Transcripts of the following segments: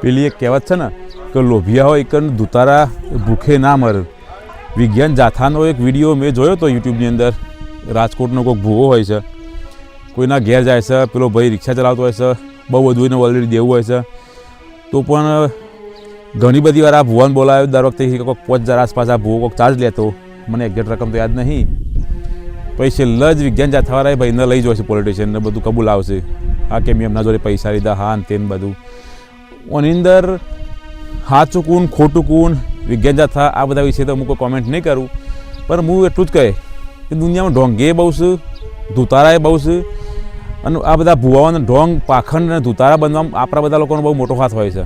પેલી એક કહેવત છે ને કે લોભિયા હોય એક દુતારા ભૂખે ના મરે. વિજ્ઞાન જાથાનો એક વીડિયો મેં જોયો હતો યુટ્યુબની અંદર. રાજકોટનો કોઈક ભૂવો હોય છે. કોઈના ઘેર જાય છે, પેલો ભાઈ રિક્ષા ચલાવતો હોય છે, બહુ બધું એને ઓલરેડી દેવું હોય છે. તો પણ ઘણી બધી વાર આ ભુવન બોલાવ્યો દર વખતે કોઈક પાંચ હજાર આસપાસ આ ભૂવો કોઈક ચાર્જ લેતો. મને એક્ઝેક્ટ રકમ તો યાદ નહીં. પછી છેલ્લે જ વિજ્ઞાન જાથાવાળાએ ભાઈને લઈ જશે પોલિટિશિયનને બધું કબૂલ આવશે. હા કેમ એમના જોડે પૈસા લીધા, હા તેને બધું. ઓની અંદર સાચું કુન ખોટું કુન વિજ્ઞાન જાથા આ બધા વિશે તો હું કોઈ કોમેન્ટ નહીં કરું. પણ હું એટલું જ કહે કે દુનિયામાં ઢોંગે બહુ છે ધુતારાએ બહુ છે, અને આ બધા ભુવાઓને ઢોંગ, પાખંડ અને ધુતારા બનવામાં આપણા બધા લોકોનો બહુ મોટો હાથ હોય છે.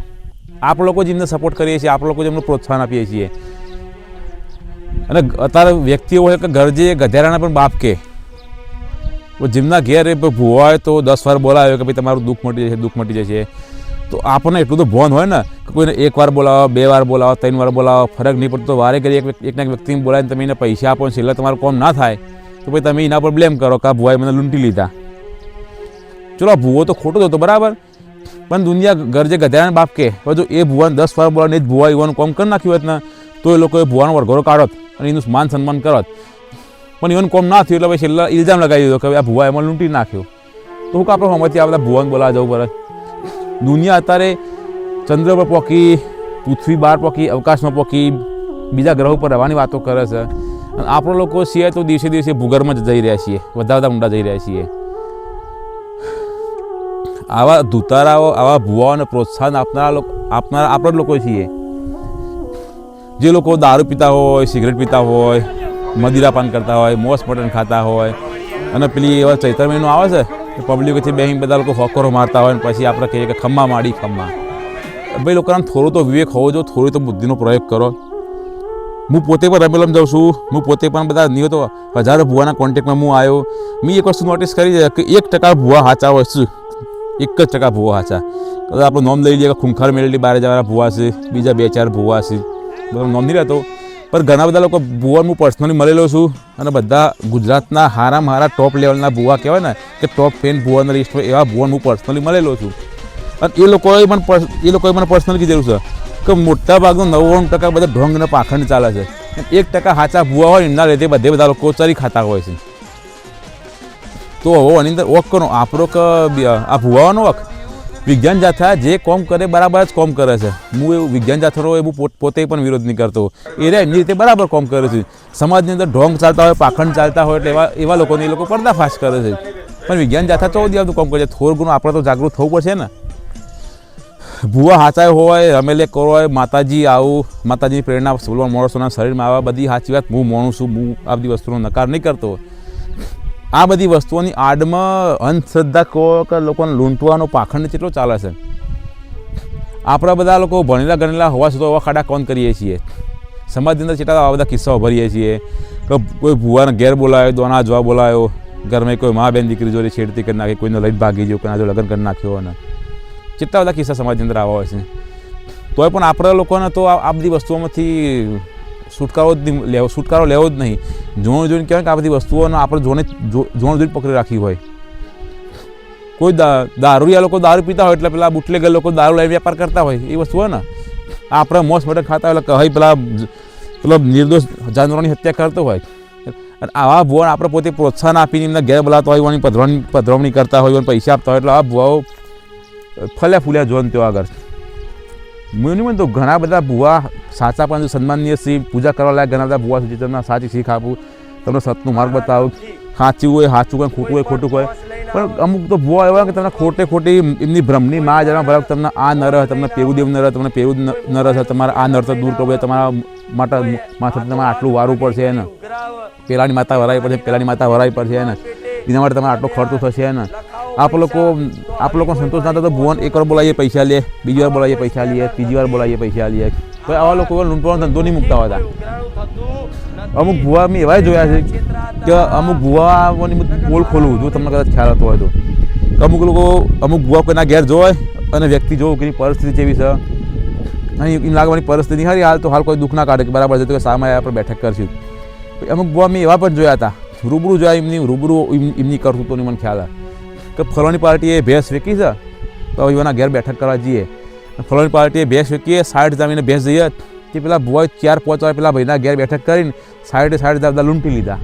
આપ લોકો જેમને સપોર્ટ કરીએ છીએ, આપ લોકો જેમને પ્રોત્સાહન આપીએ છીએ. અને અત્યારે વ્યક્તિઓ હોય કે ગરજે ગધેરાના પણ બાપ કે. જેમના ઘેર એ ભૂવો હોય તો દસ વાર બોલાવ્યો કે ભાઈ, તમારું દુઃખ મટી જશે, દુઃખ મટી જશે. તો આપણને એટલું તો ભોન હોય ને કે કોઈને એક વાર બોલાવો, બે વાર બોલાવો, ત્રણ વાર બોલાવો, ફરક નહીં પડતો. વારે ઘડી એક એકના એક વ્યક્તિને બોલાવીને તમે એને પૈસા આપો ને છેલ્લે તમારું કોમ ના થાય, તો પછી તમે એના પર બ્લેમ કરો કે આ ભુવાએ મને લૂંટી લીધા. ચલો ભૂવો તો ખોટો જ હતો, બરાબર? પણ દુનિયા ગરજે ગધેરાને બાપ કે જો એ ભુવાને દસ વાર બોલાવીને જ ભુવા યુવાનું કોમ કરી નાખ્યું હોત ને, તો એ લોકોએ ભુવાનો વરઘોરો કાઢોત અને એનું માન સન્માન કરત. પણ ઇવન કોમ ના થયું એટલે પછી છેલ્લા ઇલ્ઝામ લગાવી દીધો કે આ ભુવા એમાં લૂંટી નાખ્યો. તો હું કાપડો હમણાંથી આ બધા ભુવાને બોલાવા જવું પડે? દુનિયા અત્યારે ચંદ્ર પર પહોંચી પૃથ્વી બહાર પોકી, અવકાશમાં પોકી, બીજા ગ્રહો પર રહેવાની વાતો કરે છે. અને આપણો લોકો છીએ તો દિવસે દિવસે ભૂગર્ભમાં જ જઈ રહ્યા છીએ, વધારે વધારે ઊંડા જઈ રહ્યા છીએ. આવા ધુતારાઓ, આવા ભુવાઓને પ્રોત્સાહન આપનારા લોકો, આપનારા, આપણે જ લોકો છીએ. જે લોકો દારૂ પીતા હોય, સિગરેટ પીતા હોય, મદિરાપાન કરતા હોય, મોસ મટન ખાતા હોય, અને પેલી એવા ચૈત્ર મહિનો આવે છે કે પબ્લિક બધા લોકો હોકરો મારતા હોય ને પછી આપણે કહીએ કે ખમ્મા માડી, ખમ્મા. ભાઈ, લોકોને થોડો તો વિવેક હોવો જો થોડો તો બુદ્ધિનો પ્રયોગ કરો. હું પોતે પણ રમેલમ જાઉં છું, હું પોતે પણ બધા નહીં તો હજારો ભુવાના કોન્ટેક્ટમાં હું આવ્યો. મેં એક વસ્તુ નોટિસ કરી કે એક ટકા ભુવા સાચા હોય છે. એક જ ટકા ભૂવા હાચા. કદાચ આપણું નોમ લઈ લઈએ કે ખૂંખાર મેળવી બહાર જવાના ભૂવા છે, બીજા બે ચાર ભુવા છે. બધા નોમ નહીં રહેતો. પણ ઘણા બધા લોકો બુવાને હું પર્સનલી મળેલો છું અને બધા ગુજરાતના હારામાં હારા ટોપ લેવલના ભુવા કહેવાય ને, કે ટોપ ફેન ભુવાના લિસ્ટ હોય એવા બુવાને હું પર્સનલી મળેલો છું. અને એ લોકોએ પણ એ લોકોએ મને પર્સનલી કીધેલું છે કે મોટા ભાગનું નવ્વાણું ટકા બધા ઢોંગ અને પાખંડ ચાલે છે. એક ટકા સાચા ભુવા હોય એમના લીધે બધે બધા લોકો ચરી ખાતા હોય છે. તો હવે એની અંદર ઓક કરો, આપણો કે, આ ભુવાનો ઓક? વિજ્ઞાન જાથા જે કોમ કરે બરાબર જ કોમ કરે છે. હું એવું વિજ્ઞાન જાથાનો એવું પોત- પોતે પણ વિરોધ નહીં કરતો. એ એમની રીતે બરાબર કોમ કરે છે. સમાજની અંદર ઢોંગ ચાલતા હોય, પાખંડ ચાલતા હોય એટલે એવા એવા લોકોને એ લોકો પર્દાફાશ કરે છે. પણ વિજ્ઞાન જાથા તો દિવસનું કોમ કરે છે. થોડું ઘણું આપણે તો જાગૃત થવું પડશે ને. ભૂવા હાચાય હોય, રમેલે કરો હોય, માતાજી આવું, માતાજીની પ્રેરણા બોલવા માણસોના શરીરમાં આવા બધી સાચી વાત. હું મોણું છું, હું આ બધી વસ્તુનો નકાર નહીં કરતો. આ બધી વસ્તુઓની આડમાં અંધશ્રદ્ધા કહો કે લોકોને લૂંટવાનો પાખંડ કેટલો ચાલે છે? આપણા બધા લોકો ભણેલા ગણેલા હોવા છતાં એવા ખાડા કોણ કરીએ છીએ? સમાજની અંદર કેટલા આવા બધા કિસ્સાઓ ભરીએ છીએ કે કોઈ ભૂવાને ઘેર બોલાવ્યો, દોના જોવા બોલાવ્યો, ઘરમાં કોઈ મા બેન દીકરી જોડે છેડતી કરી નાખી, કોઈને લઈને ભાગી ગયો, કોઈના જો લગ્ન કરી નાખ્યો અને કેટલા બધા કિસ્સા સમાજની અંદર આવા હોય છે. તોય પણ આપણા લોકોને તો આ બધી વસ્તુઓમાંથી છુટકારો જ નહીં, લેવો, છુટકારો લેવો જ નહીં. જોણ જોઈને કહેવાય કે આ બધી વસ્તુઓને આપણે જોને જોણ જોઈને પકડી રાખી હોય. કોઈ દારૂયા લોકો દારૂ પીતા હોય એટલે પેલા બુટલેગર લોકો દારૂ લઈને વેપાર કરતા હોય, એ વસ્તુ હોય ને. આપણે મોસ માટે ખાતા હોય એટલે કહે પેલા પેલો નિર્દોષ જાનવરોની હત્યા કરતો હોય. આવા ભુવાને આપણે પોતે પ્રોત્સાહન આપીને એમને ઘેર બોલાવતા હોય એની પધરવણી, પધરાવણી કરતા હોય પૈસા આપતા હોય, એટલે આ ભુવાઓ ફલ્યા ફૂલ્યા જોન તેઓ આગળ. નહીં તો ઘણા બધા ભુવા સાચા પણ સન્માનીય શ્રી પૂજા કરવા લાયક ઘણા બધા ભુવા સુધી તમને સાચી શીખ આપું તમને સતનો માર્ગ બતાવું સાચું હોય સાચું હોય ખોટું હોય ખોટું હોય. પણ અમુક તો ભુવા એવા કે તમને ખોટે ખોટી એમની ભ્રમની માં જરા બરાબર તમને આ નર તમને પેવું દેવ નર તમને પેવું નર છે તમારે આ નર તો દૂર કરવું તમારા માટે માથે તમારે આટલું વારવું પડશે એને પેલાની માતા વરાવી પડશે પેલાની માતા વરાવી પડશે ને? એના માટે તમારે આટલો ખર્ચો થશે ને? આપ લોકો આપ લોકો સંતોષ ના થતો ભુવન એક વાર બોલાવીએ, પૈસા લે બીજી વાર બોલાવીએ, પૈસા લઈએ, ત્રીજી વાર બોલાવીએ, પૈસા લઈએ. તો આવા લોકો લૂંટવાનો ધંધો નહીં મૂકતા હતા. અમુક ભુવા મેં એવા જોયા છે કે અમુક ભુવાની બોલ ખોલવું જો તમને કદાચ ખ્યાલ હતો હોય તો. અમુક લોકો, અમુક ભુવા કોઈના ઘેર જોય અને વ્યક્તિ જોવું કે પરિસ્થિતિ કેવી છે. અને લાગવાની પરિસ્થિતિ હારી હાલ તો હાલ કોઈ દુઃખ ના કાઢે કે બરાબર છે તો સામે આપણે બેઠક કરશું. અમુક ભુવા મેં એવા પણ જોયા હતા. રૂબરૂ જોયા એમની, રૂબરૂ એમ- એમની તો મને ખ્યાલ આવે. કે ફલાણી પાર્ટીએ ભેંસ વેચી છે, તો યુવાના ઘેર બેઠક કરવા જઈએ. ફલાણી પાર્ટીએ ભેંસ વેચીએ સાઠ જામીને ભેંસ જઈએ તે પેલા બોય ચાર પાંચ વાર પેલા ભાઈના ઘેર બેઠક કરીને સાઠે સાઠ બધા લૂંટી લીધા.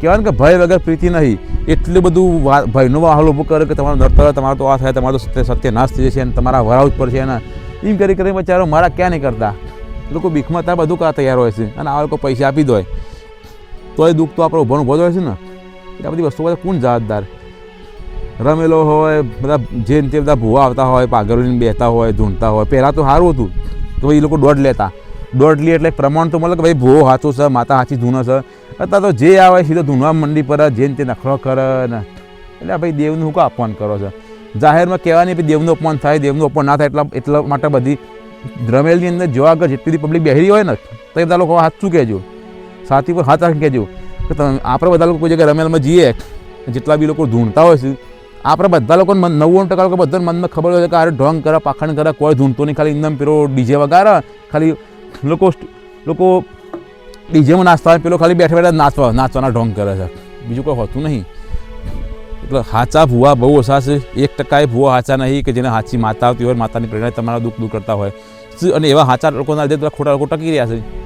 કહેવાય ને કે ભય વગર પ્રીતિ નહીં. એટલું બધું ભયનો માહોલ ઊભો કરે કે તમારું નડતર તમારું તો આ થાય, તમારું તો સત્ય સત્યનાશ થઈ જશે અને તમારા વરાવ પર છે ને એમ કરી કરી બચારો મારા ક્યાં નહીં કરતા? લોકો ભીખમાં ત્યાં બધું કરવા તૈયાર હોય છે અને આ લોકો પૈસા આપી દો તો એ દુઃખ તો આપણે ઊભો ઊભો જ હોય છે ને. આ બધી વસ્તુઓ બધા કોણ જવાબદાર? રમેલો હોય, બધા જે તે બધા ભૂવા આવતા હોય પાગરોને બેહતા હોય ધૂંઢતા હોય, પહેલાં તો સારું હતું. તો એ લોકો દોઢ લેતા. દોઢ લે એટલે પ્રમાણ તો મળે કે ભાઈ ભૂવો સાચો છે માતા સાચી ધૂનો છે અત્યારે તો જે આવે સીધો ધૂનવા મંડી પર જેને તે નખરો કરે ને. એટલે ભાઈ દેવનું શું કા અપમાન કરો છો? જાહેરમાં કહેવાની ભાઈ દેવનું અપમાન થાય, દેવનું અપમાન ના થાય એટલા એટલા માટે બધી રમેલની અંદર જોવા આગળ જેટલી પબ્લિક બેહરી હોય ને, તો એ બધા લોકો સાચું કહેજો. સાથી પર હાથ રાખીને કહેજો. કે આપણે બધા લોકો કોઈ જગ્યાએ રમેલમાં જઈએ, જેટલા બી લોકો ધૂણતા હોય છે, આપણે બધા લોકોને નવ્વાણું ટકા લોકો બધાને મનમાં ખબર હોય છે કે અરે ઢોંગ કરે પાખણ કરે, કોઈ ધૂણતો નહીં, ખાલી એકદમ પેલો ડીજે વગાડે, ખાલી લોકો લોકો ડીજેમાં નાચતા હોય પેલો ખાલી બેઠા બેઠા નાચવા નાચવાના ઢોંગ કરે છે. બીજું કોઈ હોતું નહીં. એટલે હાચા ભૂવા બહુ ઓછા છે. એક ટકાએ ભૂવા હાચા નહીં કે જેને હાચી માતા આવતી હોય, માતાની પ્રેરણા તમારા દુઃખ દૂર કરતા હોય. અને એવા હાચા લોકોના લીધે ખોટા લોકો ટકી રહ્યા છે.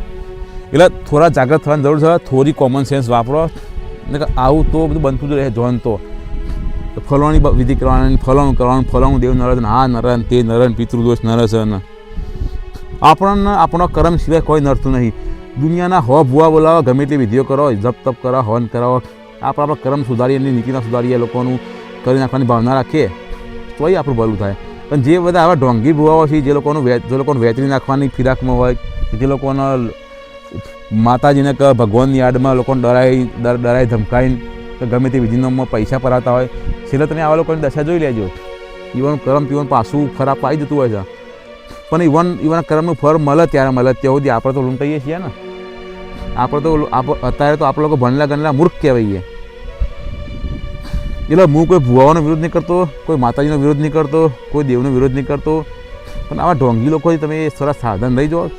એટલે થોડા જાગૃત થવાની જરૂર છે. થોડી કોમન સેન્સ વાપરો. ને આવું તો બધું બનતું જ રહે જોન તો. ફલવાની વિધિ કરવાની, ફલાણું કરવાનું, ફલાણું દેવ નરે ને આ નરન, તે નરન, પિતૃદોષ નરસન આપણને, આપણો કર્મ સિવાય કોઈ નરતું નહીં. દુનિયાના હો ભૂવા બોલાવો, ગમે તે વિધિઓ કરો, જપ તપ કરાવ હવન કરાવો. આપણે આપણા કર્મ સુધારીએ, એની નીતિના સુધારીએ લોકોનું કરી નાખવાની ભાવના રાખીએ, તોય આપણું ભલું થાય. પણ જે બધા આવા ઢોંગી ભૂવાઓ છે, જે લોકોનું જે લોકોને વેચરી નાખવાની ફિરાકમાં હોય, જે લોકોનો માતાજીને કે ભગવાનની યાદમાં લોકોને ડરાઈ ડરાઈ ધમકાઈને કે ગમે તે વિધિનોમાં પૈસા ભરાતા હોય, છેલ્લે તમે આવા લોકોની દશા જોઈ લેજો. ઈવન કર્મ પીવન પાછું ખરાબ પાઈ જતું હોય છે. પણ ઇવન ઇવન કરમનું ફળ મળે ત્યારે મળે, ત્યાં સુધી આપણે તો લૂંટાઈએ છીએ ને. આપણે તો અત્યારે તો આપણે લોકો ભણેલા ગણેલા મૂર્ખ કહેવાઈએ. એટલે હું કોઈ ભુવાઓનો વિરોધ નહીં કરતો, કોઈ માતાજીનો વિરોધ નહીં કરતો, કોઈ દેવનો વિરોધ નહીં કરતો. પણ આવા ઢોંગી લોકોથી તમે થોડા સાધન લઈ જાઓ.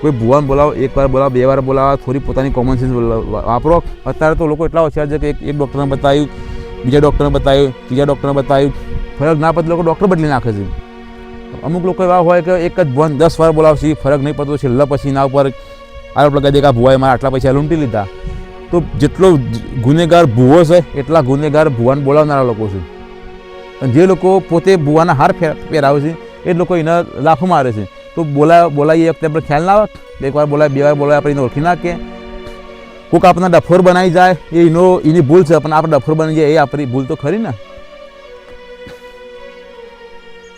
કોઈ ભુવાને બોલાવો એક વાર બોલાવો, બે વાર બોલાવો, થોડી પોતાની કોમન સેન્સ વાપરો. અત્યારે તો લોકો એટલા હોશિયાર છે કે એક ડૉક્ટરને બતાવ્યું, બીજા ડૉક્ટરને બતાવ્યું, ત્રીજા ડૉક્ટરને બતાવ્યું. ફરક ના પડતો લોકો ડૉક્ટર બદલી નાખે છે. અમુક લોકો એવા હોય કે એક જ ભુવાને દસ વાર બોલાવશે ફરક નહીં પડતો. છેલ્લા પછી ના ઉપર આરોપ લગાવી દે કે આ ભુવાએ મારા આટલા પૈસા લૂંટી લીધા. તો જેટલો ગુનેગાર ભૂવો છે, એટલા ગુનેગાર ભુવાને બોલાવનારા લોકો છે. અને જે લોકો પોતે ભુવાના હાર પહેરાવે છે, એ લોકો એના લાફો મારે છે. તો બોલા બોલાવીએ વખતે આપણે ખ્યાલ ના આવે એક વાર બોલાય, બે વાર બોલાય, આપણે એને ઓળખી નાખીએ. કોઈક આપણને ડફોર બનાવી જાય એનો એની ભૂલ છે, પણ આપણે ડફોર બની જાય, એ આપણી ભૂલ તો ખરી ને.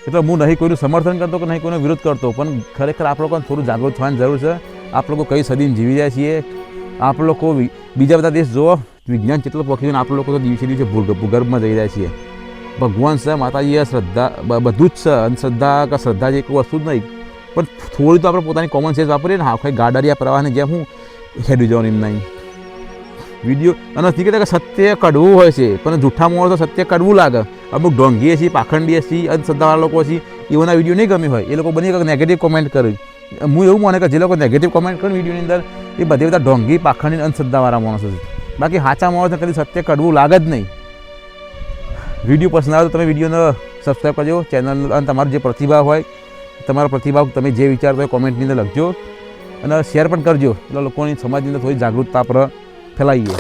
એટલે હું નહીં કોઈનું સમર્થન કરતો કે નહીં કોઈનો વિરોધ કરતો, પણ ખરેખર આપણે લોકોને થોડું જાગૃત થવાની જરૂર છે. આપણે લોકો કઈ સદીને જીવી રહ્યા છીએ? આપણે લોકો બીજા બધા દેશ જુઓ, વિજ્ઞાન જેટલું પહોંચી ગયું આપણે લોકો તો દિવસે દિવસે ભૂગ- ભૂગર્ભમાં જઈ રહ્યા છીએ. ભગવાન છે, માતાજી શ્રદ્ધા બધું જ છે, અંધશ્રદ્ધા કે શ્રદ્ધા જે કોઈ વસ્તુ જ નહીં. પણ થોડી તો આપણે પોતાની કોમન સેન્સ વાપરીએ ને ખાઈ ગાડારિયા પ્રવાહને જેમ હું હેડી જવાનું એમ નહીં. વીડિયો, અને નથી કહેતા કે સત્ય કડવું હોય છે, પણ જૂઠા મોણ તો સત્ય કડવું લાગે. અમુક ઢોંગીએ છીએ, પાખંડીએ છીએ અંધશ્રદ્ધાવાળા લોકો છીએ એઓના વીડિયો નહીં ગમી હોય. એ લોકો બની નેગેટિવ કોમેન્ટ કરે. હું એવું માને કે જે લોકો નેગેટિવ કોમેન્ટ કરે વિડીયોની અંદર, એ બધે બધા ઢોંગી, પાખંડી અંધશ્રદ્ધાવાળા માણસો છે. બાકી સાચા માણસને કદી સત્ય કડવું લાગે જ નહીં. વીડિયો પસંદ આવે તો તમે વિડીયોને સબસ્ક્રાઈબ કરજો, ચેનલ અને તમારો જે પ્રતિભા હોય તમારો પ્રતિભાવ તમે જે વિચારતો હોય કોમેન્ટની અંદર લખજો અને શેર પણ કરજો. એટલે લોકોની સમાજની અંદર થોડી જાગૃતતા પર ફેલાવીએ